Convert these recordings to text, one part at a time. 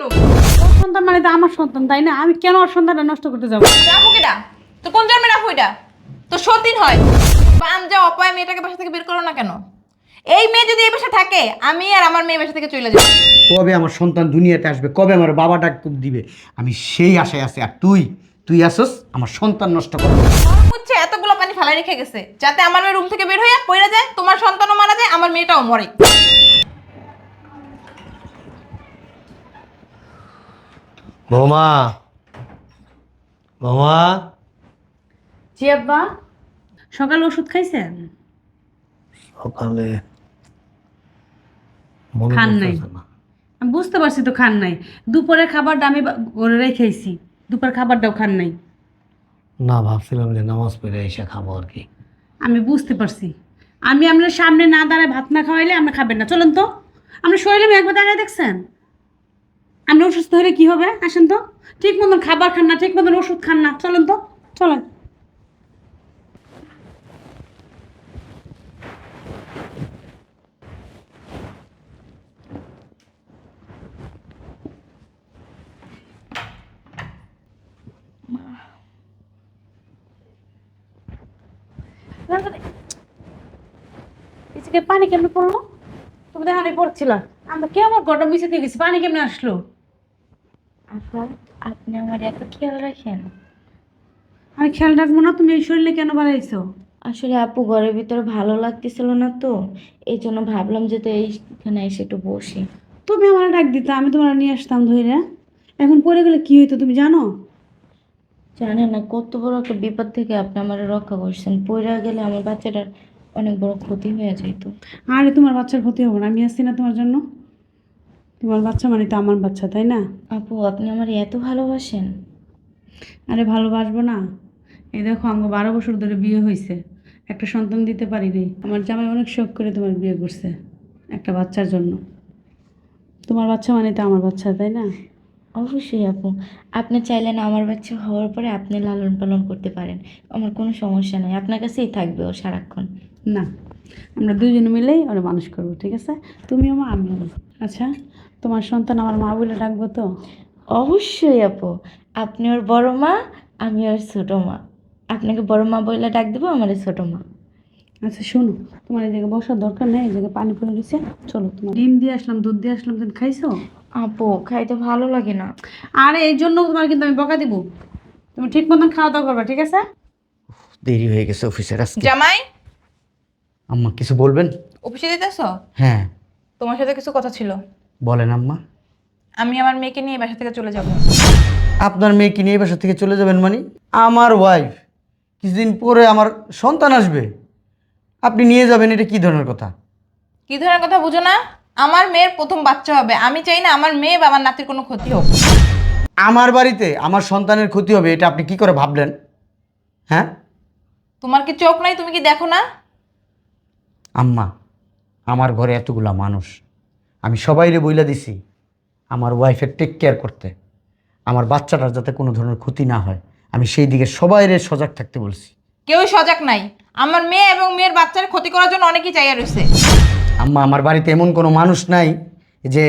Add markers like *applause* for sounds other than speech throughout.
ওর সন্তান মানে তো আমার সন্তান তাই না? আমি কেন ওর সন্তানটা নষ্ট করতে যাব? রাখো কেটা তো কোন জন্মে রাখো এটা? তো সতীন হয়। বান যা অপায় মেয়েটাকে বাসা থেকে বের করো না কেন? এই মেয়ে যদি এই বাসা থাকে আমি আর আমার মেয়ে বাসা থেকে চলে যাব। কবে আমার সন্তান দুনিয়াতে আসবে? কবে আমার বাবা ডাক দিবে? আমি সেই আশায় আছি। আর তুই? তুই আসস আমার সন্তান নষ্ট কর। হচ্ছে এতগুলো পানি ফেলাই রেখে গেছে যাতে আমার মেয়ে রুম থেকে বের হয়ে পড়ে যায় তোমার সন্তানও মারা যায় আমার মেয়েটাও মরে। বৌমা বৌমা জি আব্বা সকালে ওষুধ খাইছেন? সকালে মনে খান নাই। পড়তেছে না। আমি বুঝতে পারছি তো খান নাই। দুপুরের খাবারটা আমি বা- করে রেখেছি। দুপুরের খাবারটাও খান নাই। না ভাবছিলাম যে নামাজ পড়ে এসে খাব আর কি। আমি বুঝতে পারছি। আমি আপনার সামনে না দাঁড়ায় ভাত না খাওয়াইলে আপনি খাবেন না। চলুন তো। আপনার শরীরে আমি একবার দাঁড়ায় দেখছেন? আপনি অসুস্থ হলে কি হবে? আসেন তো। ঠিক মতন খাবার খান না, ঠিক মতন ওষুধ খান না। চলেন তো, চলেন। পানি কেমনে পড়ল? তুমি দেখানি পড়ছিল। আমরা কেমন গরম মিশে দিয়ে গেছি? পানি কেমনে আসলো? আপা আপনি আমার এত খেয়াল রাখেন। আমি খেয়াল রাখব না তুমি এই শরীরে কেন বাড়াইছো আসলে আপু ঘরের ভিতরে ভালো লাগতেছিল না তো এই জন্য ভাবলাম যে তো এইখানে এসে একটু বসি। তুমি আমার ডাক দিতে আমি তোমার নিয়ে আসতাম ধরে এখন পড়ে গেলে কি হইতো তুমি জানো? জানেন না কত বড় একটা বিপদ থেকে আপনি আমার রক্ষা করছেন। পড়ে গেলে আমার বাচ্চাটার অনেক বড় ক্ষতি হয়ে যেত আরে তোমার বাচ্চার ক্ষতি হবে না আমি আসছি না তোমার জন্য। তোমার বাচ্চা মানে তো আমার বাচ্চা তাই না? আপু আপনি আমার এত ভালোবাসেন। আরে ভালোবাসবো না। এই দেখো আমার বারো বছর ধরে বিয়ে হয়েছে একটা সন্তান দিতে পারি নাই। আমার জামাই অনেক শখ করে তোমার বিয়ে করছে একটা বাচ্চার জন্য। তোমার বাচ্চা মানে তো আমার বাচ্চা তাই না? অবশ্যই আপু। আপনি চাইলেন আমার বাচ্চা হওয়ার পরে আপনি লালন পালন করতে পারেন। আমার কোনো সমস্যা নাই। আপনার কাছেই থাকবে ও সারাক্ষণ। না। আমরা দুজনে মিলেই ওরা মানুষ করব ঠিক আছে? তুমিও মা আমিও আচ্ছা তোমার সন্তান আমার মা বলে ডাকবো তো? অবশ্যই আপু। আপনি ওর বড় মা আমি ওর ছোটো মা। আপনাকে বড় মা বলে ডাক দেবো আমার ছোট মা। আচ্ছা শোনো তোমার এই জায়গায় বসার দরকার নেই এই জায়গায় পানি পড়ে গেছে। চলো তোমার ডিম দিয়ে আসলাম দুধ দিয়ে আসলাম তুমি খাইছো? আপু খাইতে ভালো লাগে না। আর এই জন্য তোমার কিন্তু আমি বকা দিব। তুমি ঠিক মতন খাওয়া দাওয়া করবে ঠিক আছে? দেরি হয়ে গেছে অফিসের আজকে। জামাই? আম্মা কিছু বলবেন? অফিসে দিতেছ হ্যাঁ। তোমার সাথে কিছু কথা ছিল। বলেন আম্মা। আমি আমার মেয়েকে নিয়ে বাসা থেকে চলে যাব। আপনার মেয়েকে নিয়ে বাসা থেকে চলে যাবেন মানে? আমার ওয়াইফ কিছুদিন পরে আমার সন্তান আসবে। আপনি নিয়ে যাবেন এটা কি ধরনের কথা? কি ধরনের কথা বুঝো না? আমার মেয়ের প্রথম বাচ্চা হবে। আমি চাই না আমার মেয়ে বা আমার নাতির কোনো ক্ষতি হোক। আমার বাড়িতে আমার সন্তানের ক্ষতি হবে এটা আপনি কি করে ভাবলেন? হ্যাঁ? তোমার কি চোখ নাই? তুমি কি দেখো না? আম্মা আমার ঘরে এতগুলা মানুষ। আমি সবাইরে বইলা দিছি আমার ওয়াইফের টেক কেয়ার করতে। আমার বাচ্চাটার যাতে কোনো ধরনের ক্ষতি না হয়। আমি সেই দিকে সবাইরে সজাগ থাকতে বলছি। কেউই সজাগ নাই। আমার মেয়ে এবং মেয়ের বাচ্চার ক্ষতি করার জন্য অনেকেই চাইয়া রয়েছে। আম্মা আমার বাড়িতে এমন কোনো মানুষ নাই যে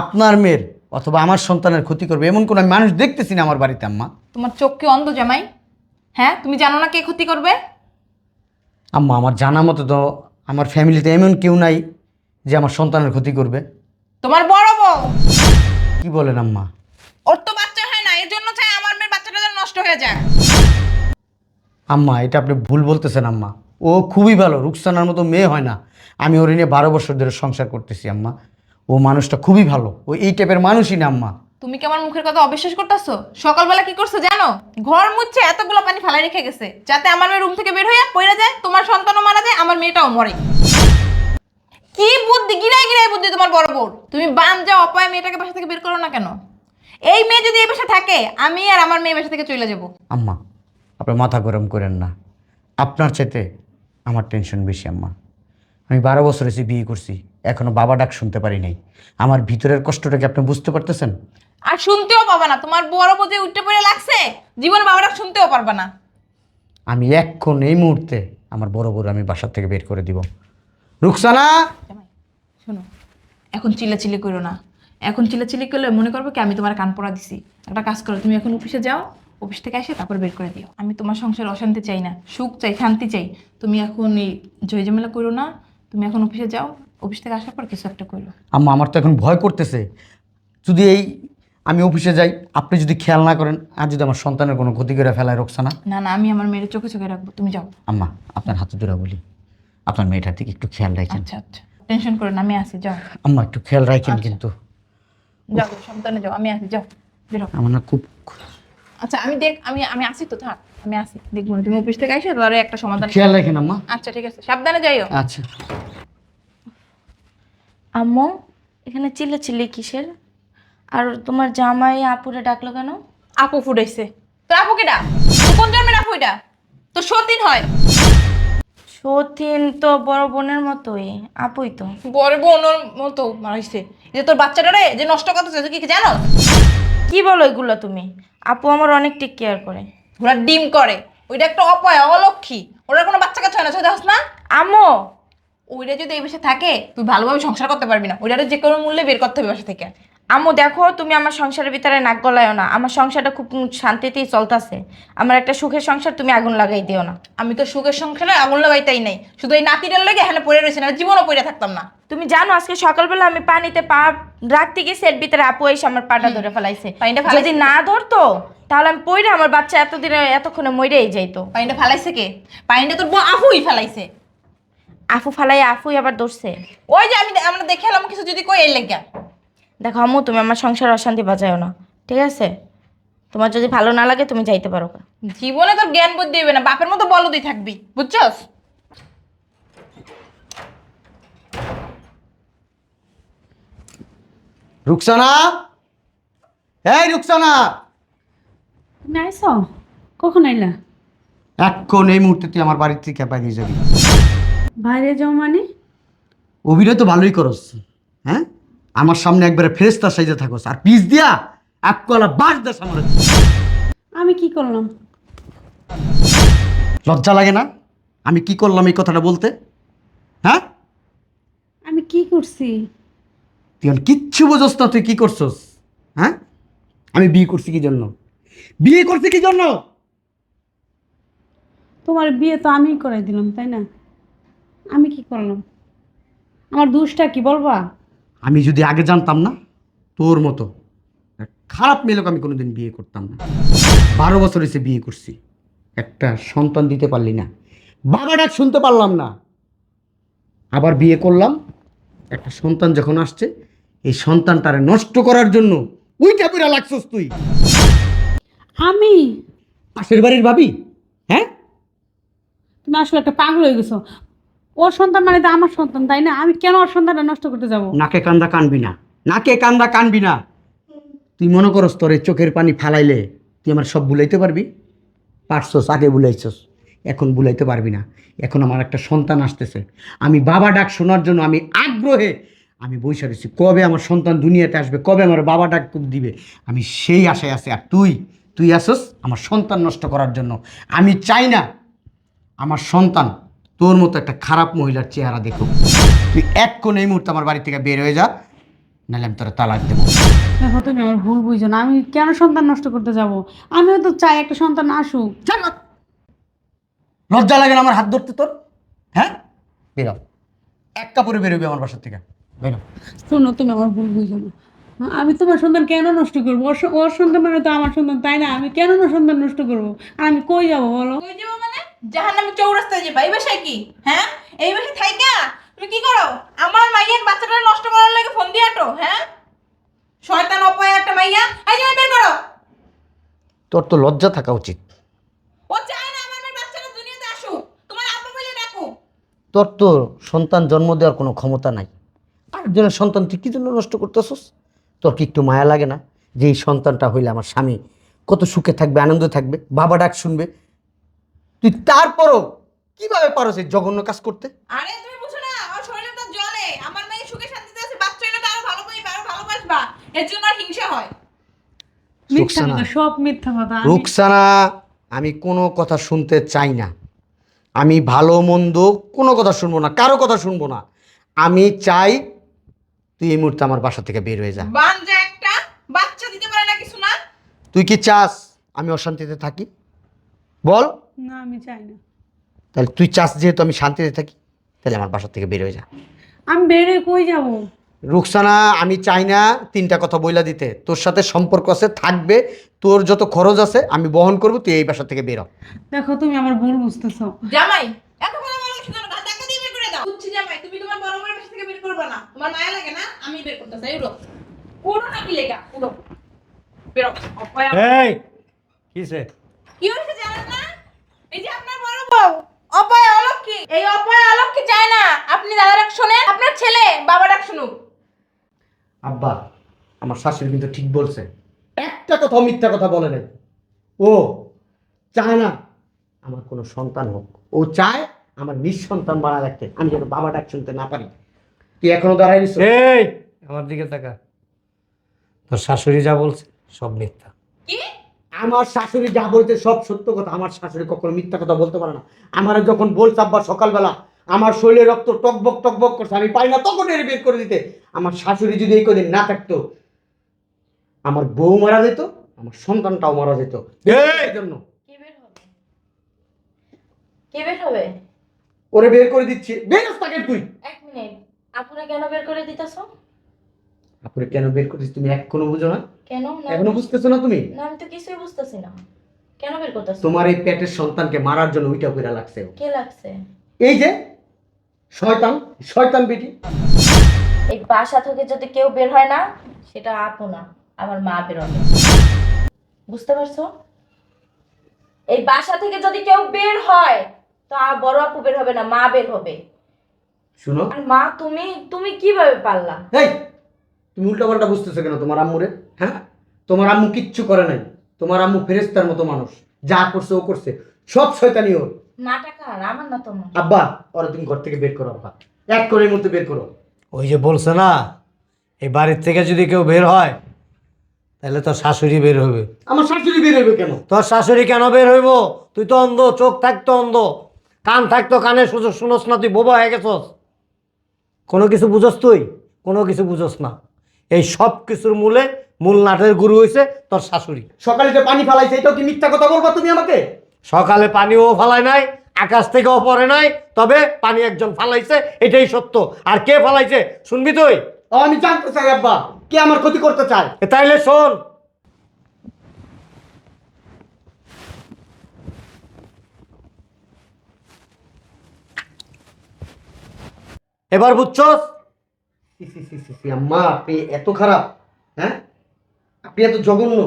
আপনার মেয়ের অথবা আমার সন্তানের ক্ষতি করবে। এমন কোনো মানুষ দেখতেছি না আমার বাড়িতে আম্মা। তোমার চোখ কি অন্ধ জামাই? হ্যাঁ তুমি জানো না কে ক্ষতি করবে? আম্মা আমার জানা মতো তো আমার ফ্যামিলিতে এমন কেউ নাই যে আমার সন্তানের ক্ষতি করবে। তোমার বড় বউ? কি বলেন আম্মা? ওর তো বাচ্চা হয় না এর জন্য চাই আমার মেয়ের বাচ্চাটা যেন নষ্ট হয়ে যায়। আম্মা এটা আপনি ভুল বলতেছেন আম্মা। ও খুবই ভালো রুকসানার মতো মেয়ে হয় না। আমি ওর নিয়ে বারো বছর ধরে সংসার করতেছি আম্মা। ও মানুষটা খুবই ভালো। ও এই টাইপের মানুষই না আম্মা। তুমি কি আমার মুখের কথা অবিশ্বাস করতেছো? সকালবেলা কি করছ জানো? ঘর মুচ্ছে এতগুলো পানি ফেলাই রেখে গেছে, যাতে আমার মেয়ে রুম থেকে বের হয়ে পড়ে যায়, তোমার সন্তানও মারা যায়, আমার মেয়েটাও মরে। কি বুদ্ধি গিরাই গিরাই বুদ্ধি তোমার বড় বোর তুমি বান যাও, অপায় মেয়েটাকে বাসা থেকে বের করো না কেন? এই মেয়ে যদি এই বাসা থাকে, আমি আর আমার মেয়ে বাসা থেকে চলে যাব। আম্মা আপনার মাথা গরম করেন না। আপনার চাইতে আমার টেনশন বেশি, আম্মা। আমি বারো বছর এসে বিয়ে করছি এখনও বাবা ডাক শুনতে পারি নাই। আমার ভিতরের কষ্টটা কি আপনি বুঝতে পারতেছেন? আর শুনতেও পাবা না তোমার বড় বোঝে উঠতে পড়ে লাগছে জীবনে ডাক শুনতেও পারবা না। আমি এক্ষণ এই মুহূর্তে আমার বড় বড় আমি বাসার থেকে বের করে দিব। রুকসানা! শোনো এখন চিল্লাচিল্লি করো না। এখন চিল্লাচিল্লি করলে মনে করব কি আমি তোমার কান পড়া দিছি। একটা কাজ করো তুমি এখন অফিসে যাও অফিস থেকে এসে তারপর বের করে দিও। আমি তোমার সংসারে অশান্তি চাই না সুখ চাই শান্তি চাই। তুমি এখন এই জয় জয়জমেলা করো না তুমি এখন অফিসে যাও অফিস থেকে আসার পর কিছু একটা করো। আম্মা আমার তো এখন ভয় করতেছে। যদি এই আমি অফিসে যাই আপনি যদি খেয়াল না করেন আর যদি আমার সন্তানের কোনো ক্ষতি করে ফেলায় রোকসানা? না না আমি আমার মেয়ের চোখে চোখে রাখব তুমি যাও। আম্মা আপনার হাতে ধরে বলি আপনার মেয়েটার দিকে একটু খেয়াল রাখেন। আচ্ছা আচ্ছা টেনশন করেন আমি আসি যাও। আম্মা একটু খেয়াল রাখেন কিন্তু। যাও সাবধানে যাও আমি আসি যাও বেরো আমার না খুব আচ্ছা আমি দেখ আমি আমি আসি তো থাক। আমি আসি দেখব না। তুমি অফিস থেকে এসে তাহলে একটা সমাধান খেয়াল রাখেন আম্মা। আচ্ছা ঠিক আছে। সাবধানে যাইও। আচ্ছা। আম্মু এখানে চিল্লা চিল্লি কিসের? আর তোমার জামাই আপুরে ডাকলো কেন? আপু ফুটাইছে। তোর আপু কেডা? তোর কোন জন্মের আপু এটা? তোর সতীন হয়। সতীন তো বড় বোনের মতোই আপুই তো। বড় বোনের মতো মারাইছে এই যে তোর বাচ্চাটা রে যে নষ্ট করতেছে তুই কি জানো কি বলো এগুলো তুমি? আপু আমার অনেক টেক কেয়ার করে। ওরা ডিম করে। ওইটা একটা অপয় অলক্ষী। ওরা কোনো বাচ্চা কাছে হয় না ছয় না। আমো ওইটা যদি এই বাসে থাকে তুই ভালোভাবে সংসার করতে পারবি না। ওইটা যে কোনো মূল্যে বের করতে হবে বাসা থেকে। আম্মু দেখো তুমি আমার সংসারের ভিতরে নাক গলায়ও না। আমার সংসারটা খুব শান্তিতেই চলতেছে। আমার একটা সুখের সংসার তুমি আগুন লাগাই দিও না। আমি তো সুখের সংসারে আগুন লাগাইতাই নাই। শুধু এই নাতিটার লেগে এখানে পড়ে রয়েছে না জীবনও পড়ে থাকতাম না। তুমি জানো আজকে সকালবেলা আমি পানিতে পা রাখতে গিয়ে সেট ভিতরে আপু এসে আমার পাটা ধরে ফেলাইছে। যদি না ধরতো তাহলে আমি পইরে আমার বাচ্চা এতদিনে এতক্ষণে মরেই যাইতো। পানিটা ফেলাইছে কে? পানিটা তোর বউ আফুই ফেলাইছে। আফু ফালাই আফুই আবার ধরছে। ওই যে আমি আমরা দেখে এলাম কিছু যদি কই এর লেগে। দেখো আম্মু তুমি আমার সংসার অশান্তি বাজায়ও না ঠিক আছে? তোমার যদি ভালো না লাগে তুমি যাইতে পারো। জীবনে তোর জ্ঞান বুদ্ধি হবে না বাপের মতো বলদই থাকবি বুঝছস? রুকসানা? এই রুকসানা! তুমি আইসো কখন আইলা? এখন এই মুহূর্তে তুই আমার বাড়ির থেকে বাইরে যাবি। বাইরে যাও মানে? অভিনয় তো ভালোই করস হ্যাঁ? আমার সামনে একবারে ফ্রেস্তার সাইজে থাকস আর পিস দিয়া এক কলা বাস দেশ আমার আমি কি করলাম? লজ্জা লাগে না? আমি কি করলাম এই কথাটা বলতে? হ্যাঁ? আমি কি করছি? তুই কিচ্ছু বোঝস না তুই কি করছস? হ্যাঁ? আমি বিয়ে করছি কি জন্য? বিয়ে করছি কি জন্য? তোমার বিয়ে তো আমিই করাই দিলাম তাই না? আমি কি করলাম? আমার দোষটা কি বলবা? আমি যদি আগে জানতাম না তোর মতো খারাপ মেয়েলোক আমি কোনোদিন বিয়ে করতাম না। বারো বছর এসে বিয়ে করছি একটা সন্তান দিতে পারলি না। বাবা ডাক শুনতে পারলাম না। আবার বিয়ে করলাম একটা সন্তান যখন আসছে এই সন্তানটারে নষ্ট করার জন্য উইটা পুরা লাগছস তুই। আমি? পাশের বাড়ির ভাবি হ্যাঁ? তুমি আসলে একটা পাগল হয়ে গেছো। ওর সন্তান মানে তো আমার সন্তান, তাই না? আমি কেন ওর সন্তানটা নষ্ট করতে যাব? নাকে কান্দা কানবি না। নাকে কান্দা কানবি না। তুই মনে করস তোর চোখের পানি ফালাইলে তুই আমার সব বুলাইতে পারবি? পারছস, আগে বুলাইছস এখন বুলাইতে পারবি না। এখন আমার একটা সন্তান আসতেছে। আমি বাবা ডাক শোনার জন্য আমি আগ্রহে আমি বৈশা রয়েছি। কবে আমার সন্তান দুনিয়াতে আসবে? কবে আমার বাবা ডাক দিবে? আমি সেই আশায় আছি। আর তুই তুই আসস আমার সন্তান নষ্ট করার জন্য। আমি চাই না আমার সন্তান তোর মতো একটা খারাপ মহিলার চেহারা দেখুক তুই এক কোন এই মুহূর্তে আমার বাড়ি থেকে বের হয়ে যা নাহলে আমি তোরা তালাক দেবো। দেখো তুমি আমার ভুল বুঝো না আমি কেন সন্তান নষ্ট করতে যাব? আমিও তো চাই একটা সন্তান আসুক। না। লজ্জা লাগে না আমার হাত ধরতে তোর? হ্যাঁ? বেরো এক কাপড়ে বেরোবি আমার বাসার থেকে। বেরো শোনো তুমি আমার ভুল বুঝো না। আমি তোমার সন্তান কেন নষ্ট করব? ওর স- ওর সন্তান মানে তো আমার সন্তান তাই না? আমি কেন ওর সন্তান নষ্ট করব? আর আমি কই যাব বলো? কই যাব মানে? জাহান নামে চৌরাস্তায় যাবা এই বাসায় কি? হ্যাঁ? এই বাসায় থাইকা? তুমি কি করো? আমার মাইয়ের বাচ্চাটা নষ্ট করার লাগে ফোন দিয়ে আটো হ্যাঁ? শয়তান অপয় একটা মাইয়া। আই যাই বের করো। তোর তো লজ্জা থাকা উচিত। ও চায় না আমার মেয়ের বাচ্চাটা দুনিয়াতে আসুক। তোমার আব্বা বলে ডাকো। তোর তো সন্তান জন্ম দেওয়ার কোনো ক্ষমতা নাই। আরেকজনের সন্তান তুই কি জন্য নষ্ট করতেছস? তোর কি একটু মায়া লাগে না? যে এই সন্তানটা হইলে আমার স্বামী কত সুখে থাকবে আনন্দে থাকবে বাবা ডাক শুনবে তুই তারপরও কীভাবে পারো সেই জঘন্য কাজ করতে? আরে তুমি বুঝো না আমার শরীরে তো জ্বলে আমার মেয়ে সুখে শান্তিতে আছে বাচ্চা তো আরও ভালো পাইবে আরও ভালোবাসবা এর জন্য আর হিংসা হয়। মিথ্যা রুকসানা। কথা সব মিথ্যা কথা আমি- রুকসানা আমি কোনো কথা শুনতে চাই না। আমি ভালো মন্দ কোনো কথা শুনব না কারও কথা শুনব না। আমি চাই তুই এই মুহূর্তে আমার বাসা থেকে বের হয়ে যা। বাঞ্জা একটা বাচ্চা দিতে পারে না কিছু না। তুই কি চাস আমি অশান্তিতে থাকি? বল। না আমি চাই না। তাহলে তুই চাস যেহেতু আমি শান্তিতে থাকি তাহলে আমার বাসার থেকে বের হয়ে যা। আমি বেরোয় কই যাব? রুকসানা আমি চাই না তিনটা কথা বইলা দিতে। তোর সাথে সম্পর্ক আছে থাকবে। তোর যত খরচ আছে আমি বহন করব তুই এই বাসা থেকে বের হ। দেখো তুমি আমার ভুল বুঝতেছো। জামাই এত বড় বড় কিছু জানো টাকা দিয়ে বের করে দাও? বুঝছি জামাই তুমি তোমার বড় বড় বাসা থেকে বের করবে না। তোমার মায়া লাগে না? আমি বের করতে চাই উড়ো উড়ো না কি লেগা? উড়ো বেরো অপয়া এই কিসে কি হয়েছে জানেন না এই যে আপনার বড় বউ অপয়া অলক্ষী এই অপয়া অলক্ষী চায় না? আপনি দাদা ডাক শোনেন আপনার ছেলে বাবা ডাক শুনুক। আব্বা আমার শাশুড়ি কিন্তু ঠিক বলছে। একটা কথা মিথ্যা কথা বলে নাই। ও চায় না। আমার কোনো সন্তান হোক। ও চায় আমার নিঃসন্তান বানা রাখতে। আমি যেন বাবা ডাক শুনতে না পারি। তুই এখনও দাঁড়াই নিস এই আমার দিকে তাকা। তোর শাশুড়ি যা বলছে সব মিথ্যা। কি? আমার শাশুড়ি যা বলছে সব সত্য কথা। আমার শাশুড়ি কখনো মিথ্যা কথা বলতে পারে না। আমার যখন বলছে আব্বা সকালবেলা আমার শরীরে রক্ত টকবক টকবক করছে আমি পাই না তখন এর বের করে দিতে। আমার শাশুড়ি যদি এই কদিন না থাকতো আমার বউ মারা যেত আমার সন্তানটাও মারা যেত। এই! জন্য। বের হবে? কে বের হবে? ওরে বের করে দিচ্ছি। বের তাকে তুই। এক মিনিট। কেন বের করে দিতেছ? আপনি কেন বের করছিস তুমি এক কোনো বুঝো না। কেন এখনও বুঝতেছো না তুমি? না আমি তো কিছুই বুঝতেছি না। কেন বের করতেছ? তোমার এই পেটের সন্তানকে মারার জন্য ওইটা করে লাগছে। কে লাগছে? এই যে শয়তান শয়তান বেটি। এই বাসা থেকে যদি কেউ বের হয় না সেটা আপু না আমার মা বের হবে। বুঝতে পারছ? এই বাসা থেকে যদি কেউ বের হয় তো বড় আপু বের হবে না মা বের হবে। শুনো। আর মা তুমি তুমি কীভাবে পারলা? এই তুমি উল্টা পাল্টা বুঝতেছো কেন? তোমার আম্মুরে হ্যাঁ? তোমার আম্মু কিচ্ছু করে নাই। তোমার আম্মু ফেরেস্তার মতো মানুষ। যা করছে ও করছে। সব শয়তানি ওর। আব্বা ওরা তুমি ঘর থেকে বের করো আব্বা। এক করে মুহূর্তে বের করো। ওই যে বলছে না এই বাড়ির থেকে যদি কেউ বের হয় তাহলে তোর শাশুড়ি বের হবে। আমার শাশুড়ি বের হইবে কেন? তোর শাশুড়ি কেন বের হইব? তুই তো অন্ধ চোখ থাকতো অন্ধ। কান থাকতো কানে সুযোগ শুনোস না তুই বোবা হয়ে গেছস। কোনো কিছু বুঝোস তুই? কোনো কিছু বুঝোস না। এই সব কিছুর মূলে মূল নাটের গুরু হয়েছে তোর শাশুড়ি। সকালে যে পানি ফালাইছে এটাও কি মিথ্যা কথা বলবা তুমি আমাকে? সকালে পানিও ফালায় নাই আকাশ থেকেও পড়ে নাই তবে পানি একজন ফালাইছে এটাই সত্য। আর কে ফালাইছে শুনবি তুই? ও, আমি জানতে চাই আব্বা কে আমার ক্ষতি করতে চায়? তাইলে শোন। এবার বুঝছস? *laughs* আম্মা আপনি এত খারাপ হ্যাঁ? আপনি এত জঘন্য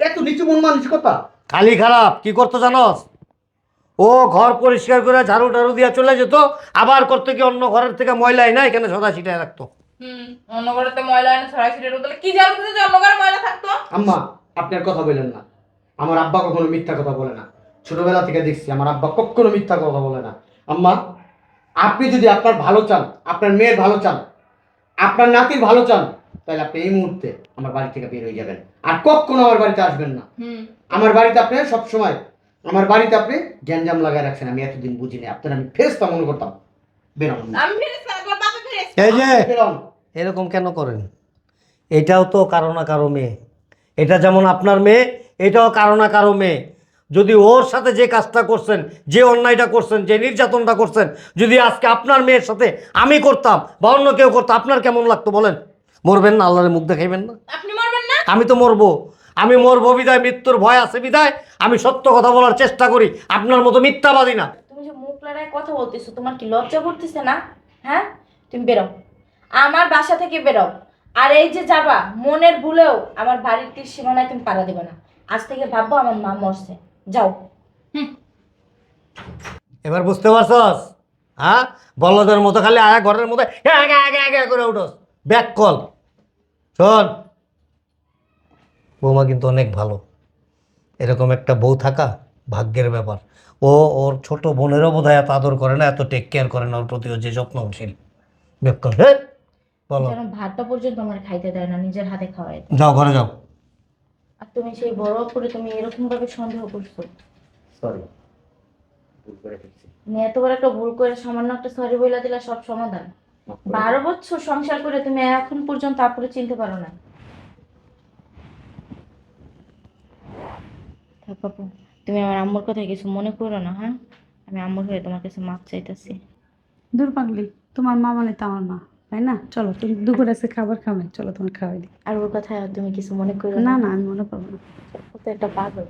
এত নিচু মন মানসিকতা। খালি খারাপ কি করতো জানস? ও ঘর পরিষ্কার করে ঝাড়ু টাড়ু দিয়া চলে যেত আবার করতে কি অন্য ঘরের থেকে ময়লাই না এখানে সদা ছিটায় রাখতো? হুম অন্য ঘরেতে ময়লা এনে ছড়াই ছিটে তাহলে কি জানো যে অন্য ঘরে ময়লা থাকতো? আম্মা আপনি আর কথা বললেন না। আমার আব্বা কখনো মিথ্যা কথা বলে না। ছোটবেলা থেকে দেখছি আমার আব্বা কখনো মিথ্যা কথা বলে না। আম্মা আপনি যদি আপনার ভালো চান আপনার মেয়ের ভালো চান আপনার নাতির ভালো চান তাহলে আপনি এই মুহূর্তে আমার বাড়ি থেকে বের হয়ে যাবেন। আর কখনো আমার বাড়িতে আসবেন না। আমার বাড়িতে আপনি সব সময় আমার বাড়িতে আপনি গ্যাঞ্জাম লাগায় রাখছেন আমি এতদিন বুঝিনি আপনার আমি ফেরস্তা মনে করতাম বেরোন এই যে এরকম কেন করেন? এটাও তো কারও না কারও মেয়ে। এটা যেমন আপনার মেয়ে এটাও কারও না কারও মেয়ে। যদি ওর সাথে যে কাজটা করছেন যে অন্যায়টা করছেন যে নির্যাতনটা করছেন যদি আজকে আপনার মেয়ের সাথে আমি করতাম বা অন্য কেউ করতো আপনার কেমন লাগতো বলেন? মরবেন না আল্লাহরের মুখ দেখাইবেন না। আপনি মরবেন না? আমি তো মরবো। আমি মরবো বিদায় মৃত্যুর ভয় আছে বিদায়। আমি সত্য কথা বলার চেষ্টা করি আপনার মতো মিথ্যাবাদী না। তুমি যে মুখ লড়াই কথা বলতেছো তোমার কি লজ্জা করতেছে না? হ্যাঁ? তুমি বেরো। আমার বাসা থেকে বেরো। আর এই যে যাবা মনের ভুলেও আমার বাড়ির তীর সীমানায় তুমি পাড়া দেবে না। আজ থেকে ভাববো আমার মা মরছে। যাও। এবার বুঝতে পারছস? হ্যাঁ? বলদের মতো খালি আয়া ঘরের মধ্যে আগে আগে আগে করে উঠোস। Back call. শোন। বৌমা কিন্তু অনেক ভালো। এরকম একটা বউ থাকা ভাগ্যের ব্যাপার। ও ওর ছোট বোনেরও বোধ হয় এত আদর করে না এত টেক কেয়ার করে না ওর প্রতি ও যে যত্নশীল। ব্যাক কল হ্যাঁ বলো। ভাতটা পর্যন্ত আমার খাইতে দেয় না নিজের হাতে খাওয়াই যাও ঘরে যাও। আর তুমি সেই বড় করে তুমি এরকম ভাবে সন্দেহ করছ? সরি ভুল করে ফেলছি। তুমি এত বড় একটা ভুল করে সামান্য একটা সরি বইলা দিলা সব সমাধান। বারো বছর সংসার করে তুমি এখন পর্যন্ত আপুরে চিনতে পারো না। থাক আপু তুমি আমার আম্মুর কথা কিছু মনে করো না হ্যাঁ? আমি আম্মুর হয়ে তোমার কাছে মাপ চাইতেছি। দূর পাগলি তোমার মা মানে তো আমার মা। তাই না? চলো তুমি দুপুর আছে খাবার খাবে চলো তোমার খাওয়াই দিই। আর ওর কথা তুমি কিছু মনে করো না না? না আমি মনে করব না। ও তো একটা পাগল।